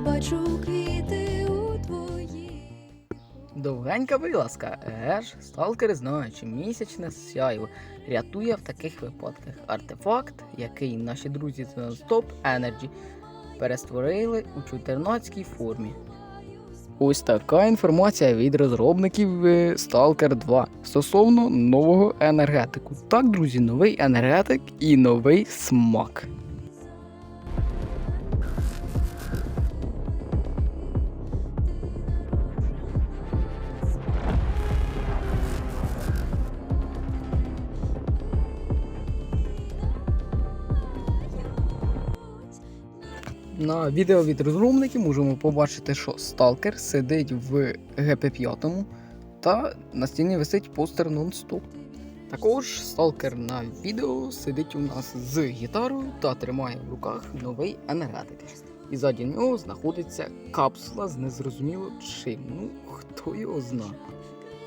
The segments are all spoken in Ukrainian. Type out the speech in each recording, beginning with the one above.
бачу квіти у твоїх. Довгенька вилазка, еге ж, сталкери знають, що місячне сяйво рятує в таких випадках. Артефакт, який наші друзі з Non-Stop Energy перестворили у чудернацькій формі. Ось така інформація від розробників е, Stalker 2 стосовно нового енергетику. Так, друзі, новий енергетик і новий смак. На відео від розробників можемо побачити, що сталкер сидить в ГП5 та на стіні висить постер нон-стоп. Також сталкер на відео сидить у нас з гітарою та тримає в руках новий енергетик. І ззаді нього знаходиться капсула з незрозуміло чим. Ну, хто його знає.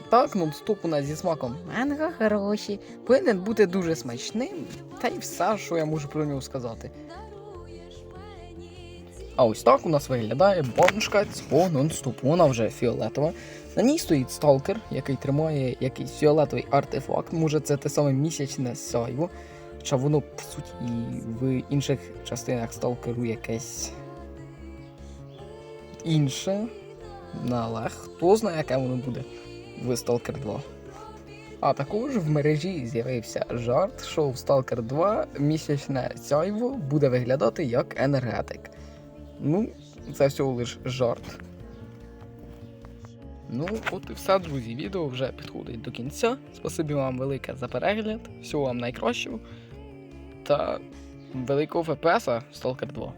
Так, нон-стоп у нас зі смаком менга хороші, повинен бути дуже смачним, та й все, що я можу про нього сказати. А ось так у нас виглядає баншка цього нон-стопу. Вона вже фіолетова. На ній стоїть сталкер, який тримає якийсь фіолетовий артефакт. Може, це те саме місячне сяйво. Хоча воно, по суті, і в інших частинах сталкеру якесь інше. Але хто знає, яке воно буде в Stalker 2. А також в мережі з'явився жарт, що в Stalker 2 місячне сяйво буде виглядати як енергетик. Ну, це всього лиш жарт. Ну, от і все, друзі. Відео вже підходить до кінця. Спасибі вам велике за перегляд. Всього вам найкращого. Та великого ФПС Stalker 2.